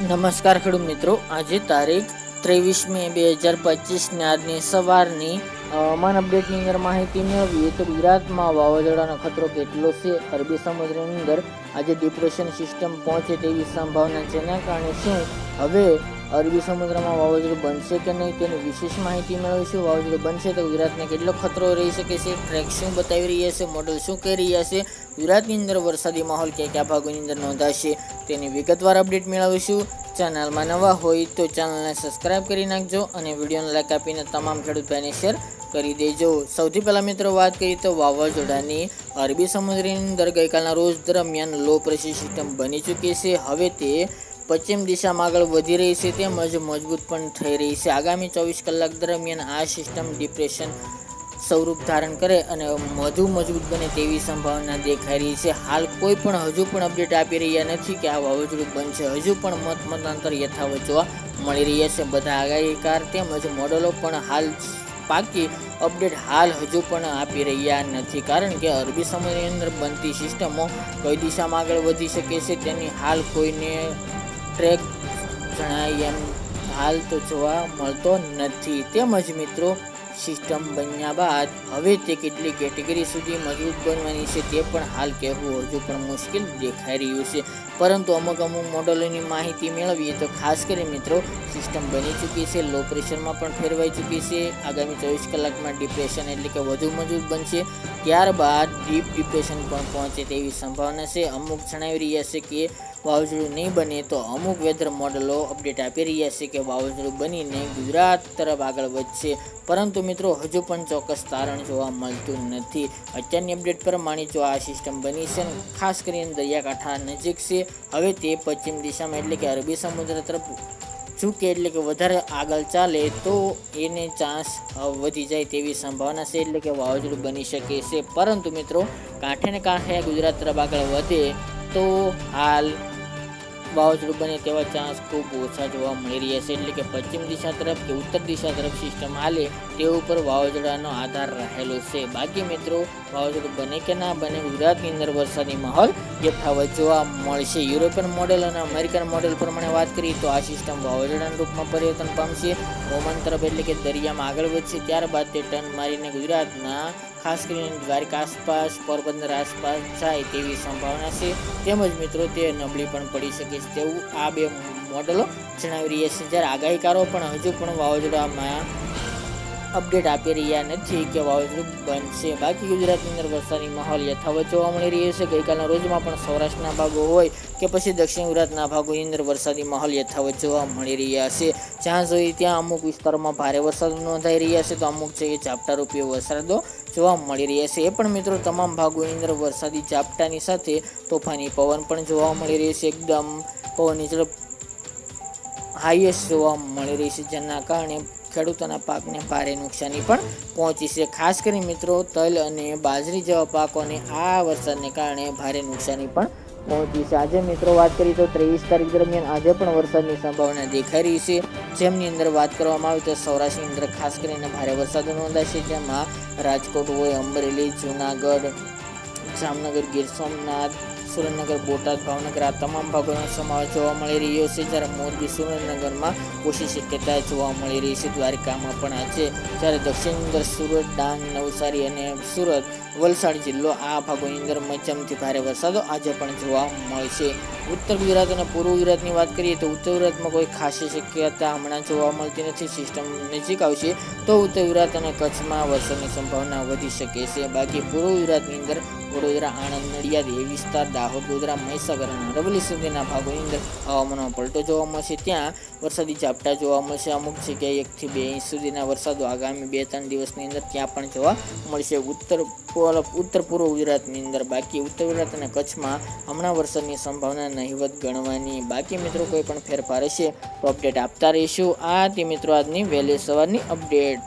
નમસ્કાર ખેડૂત મિત્રો. આજે તારીખ ત્રેવીસ મે બે હજાર પચીસની આજની સવારની હવામાન અપડેટની અંદર માહિતી મેળવીએ તો ગુજરાતમાં વાવાઝોડાનો ખતરો કેટલો છે અરબી સમુદ્રની અંદર આજે ડિપ્રેશન સિસ્ટમ પહોંચે તેવી સંભાવના જેના કારણે શું? હવે અરબી સમુદ્રમાં વાવાઝોડું બનશે કે નહીં તેની વિશેષ માહિતી મેળવીશું વાવાઝોડું બનશે તો ગુજરાતને કેટલો ખતરો રહી શકે છે? ટ્રેક શું બતાવી રહ્યા છે? મોડલ શું કહી રહ્યા છે? ગુજરાતની અંદર વરસાદી માહોલ ક્યાં ક્યાં ભાગોની અંદર નોંધાશે તેની વિગતવાર અપડેટ મેળવીશું. ચેનલમાં નવા હોય તો ચેનલને સબસ્ક્રાઇબ કરી નાખજો અને વિડીયોને લાઈક આપીને તમામ ખેડૂત ભાઈને શેર કરી દેજો. સૌથી પહેલાં મિત્રો વાત કરીએ તો વાવાઝોડાની. અરબી સમુદ્રની અંદર ગઈકાલના રોજ દરમિયાન લો પ્રેશર સિસ્ટમ બની ચૂકી છે. હવે તે પશ્ચિમ દિશામાં આગળ વધી રહી છે તેમજ મજબૂત પણ થઈ રહી છે. આગામી ચોવીસ કલાક દરમિયાન આ સિસ્ટમ ડિપ્રેશન સ્વરૂપ ધારણ કરે અને વધુ મજબૂત બને તેવી સંભાવના દેખાઈ રહી છે. હાલ કોઈ પણ હજુ પણ અપડેટ આપી રહ્યા નથી કે આ વાવાઝોડું બનશે. હજુ પણ મત મતાંતર યથાવત જોવા મળી રહ્યા છે. બધા આગાહીકાર તેમજ મોડલો પણ હાલ પાકી અપડેટ હાલ હજુ પણ આપી રહ્યા નથી. કારણ કે અરબી સમયની અંદર બનતી સિસ્ટમો કઈ દિશામાં આગળ વધી શકે છે તેની હાલ કોઈને ટ્રેક જણાય એમ હાલ તો જોવા મળતો નથી. તેમજ મિત્રો, સિસ્ટમ બન્યા બાદ હવે તે કેટલી કેટેગરી સુધી મજબૂત બનવાની છે તે પણ હાલ કહેવું હજુ પણ મુશ્કેલ દેખાઈ રહ્યું છે. પરંતુ અમુક અમુક મોડલોની માહિતી મેળવીએ તો ખાસ કરી મિત્રો, સિસ્ટમ બની ચૂકી છે, લો પ્રેશરમાં પણ ફેરવાઈ ચૂકી છે. આગામી ચોવીસ કલાકમાં ડિપ્રેશન એટલે કે વધુ મજબૂત બનશે. ત્યારબાદ ડીપ ડિપ્રેશન પણ પહોંચે તેવી સંભાવના છે. અમુક જણાવી રહ્યા છે કે વાવાઝોડું નહીં બને તો અમુક વેધર મોડલો અપડેટ આપી રહ્યા છે કે વાવાઝોડું બનીને ગુજરાત તરફ આગળ વધશે. પરંતુ મિત્રો, હજુ પણ ચોક્કસ તારણ જોવા મળતું નથી. અત્યારની અપડેટ પ્રમાણે જો આ સિસ્ટમ બની છે ખાસ કરીને દરિયાકાંઠા નજીક છે, હવે તે પશ્ચિમ દિશામાં એટલે કે અરબી સમુદ્ર તરફ ચૂકે એટલે કે વધારે આગળ ચાલે તો એને ચાન્સ વધી જાય તેવી સંભાવના છે એટલે કે વાવાઝોડું બની શકે છે. પરંતુ મિત્રો, કાંઠે ને કાંઠે ગુજરાત તરફ આગળ વધે તો હાલ વાવાઝોડું બને તેવા ચાન્સ ખૂબ ઓછા જોવા મળી રહ્યા છે. એટલે કે પશ્ચિમ દિશા તરફ કે ઉત્તર દિશા તરફ સિસ્ટમ હાલે, તે ઉપર વાવાઝોડાનો આધાર રહેલો છે. બાકી મિત્રો, વાવાઝોડું બને કે ના બને, ગુજરાતની અંદર વરસાદી માહોલ યથાવત જોવા મળશે. યુરોપિયન મોડેલ અને અમેરિકન મોડેલ પ્રમાણે વાત કરીએ તો આ સિસ્ટમ વાવાઝોડાના રૂપમાં પરિવર્તન પામશે. ઓમાન તરફ એટલે કે દરિયામાં આગળ વધશે. ત્યારબાદ તે ટર્ન મારીને ગુજરાતના ખાસ કરીને દ્વારકા આસપાસ, પોરબંદર આસપાસ જાય તેવી સંભાવના છે. તેમજ મિત્રો, તે નબળી પણ પડી શકે છે તેવું આ બે મોડલો જણાવી રહ્યા છે. જ્યારે આગાહીકારો પણ હજુ પણ વાવાઝોડામાં અપડેટ આપી રહ્યા નથી કે વાવાઝોડું બનશે. બાકી ગુજરાતની અંદર વરસાદની માહોલ યથાવત જોવા મળી રહ્યો છે. ગઈકાલના રોજમાં પણ સૌરાષ્ટ્રના ભાગો હોય કે પછી દક્ષિણ ગુજરાતના ભાગોની અંદર વરસાદી માહોલ યથાવત જોવા મળી રહ્યા છે. જ્યાં જોઈએ ત્યાં અમુક વિસ્તારોમાં ભારે વરસાદ નોંધાઈ રહ્યા છે, તો અમુક જગ્યાએ ઝાપટા રૂપીય વરસાદો જોવા મળી રહ્યા છે. એ પણ મિત્રો તમામ ભાગોની અંદર વરસાદી ઝાપટાની સાથે તોફાની પવન પણ જોવા મળી રહ્યો છે. એકદમ પવનની ઝડપ હાઈએસ્ટ જોવા મળી રહી છે. જેના કારણે ખેડૂતોના પાકને ભારે નુકસાની પણ પહોંચી છે. ખાસ કરી મિત્રો, તલ અને બાજરી જેવા પાકોને આ વરસાદને કારણે ભારે નુકસાની પણ પહોંચી છે. આજે મિત્રો વાત કરીએ તો ત્રેવીસ તારીખ દરમિયાન આજે પણ વરસાદની સંભાવના દેખાઈ રહી છે. જેમની અંદર વાત કરવામાં આવે તો સૌરાષ્ટ્રની અંદર ખાસ કરીને ભારે વરસાદ નોંધાશે જેમાં રાજકોટ હોય, અમરેલી, જૂનાગઢ, જામનગર, ગીર સોમનાથ સુરેન્દ્રનગર, બોટાદ, ભાવનગર આ તમામ ભાગોનો સમાવેશ જોવા મળી રહ્યો છે. જ્યારે મોરબી, સુરેન્દ્રનગરમાં ઓછી શક્યતા જોવા મળી રહી છે. દ્વારકામાં પણ આજે જ્યારે દક્ષિણ સુરત, ડાંગ, નવસારી અને સુરત વલસાડ જિલ્લો આ ભાગોની અંદર મધ્યમથી ભારે વરસાદો આજે પણ જોવા મળશે. ઉત્તર ગુજરાત અને પૂર્વ ગુજરાતની વાત કરીએ તો ઉત્તર ગુજરાતમાં કોઈ ખાસી શક્યતા હમણાં જોવા મળતી નથી. સિસ્ટમ નજીક આવશે તો ઉત્તર ગુજરાત અને કચ્છમાં વરસાદની સંભાવના વધી શકે છે. બાકી પૂર્વ ગુજરાતની અંદર વડોદરા, આણંદ, નડિયાદ એ વિસ્તાર, દાહોદ, ગોધરા, મહીસાગર અને અરવલ્લી સુધીના ભાગોની અંદર હવામાનમાં પલટો જોવા મળશે. ત્યાં વરસાદી ઝાપટા જોવા મળશે. અમુક જગ્યાએ એકથી બે ઇંચ સુધીના વરસાદો આગામી બે ત્રણ દિવસની અંદર ત્યાં પણ જોવા મળશે. ઉત્તર ઉત્તર પૂર્વ ગુજરાતની અંદર બાકી ઉત્તર ગુજરાત અને કચ્છમાં હમણાં વરસાદની સંભાવના નહિવત ગણવાની. બાકી મિત્રો કોઈ પણ ફેરફાર હશે તો અપડેટ આપતા રહીશું. આ તે મિત્રો આજની વહેલી સવારની અપડેટ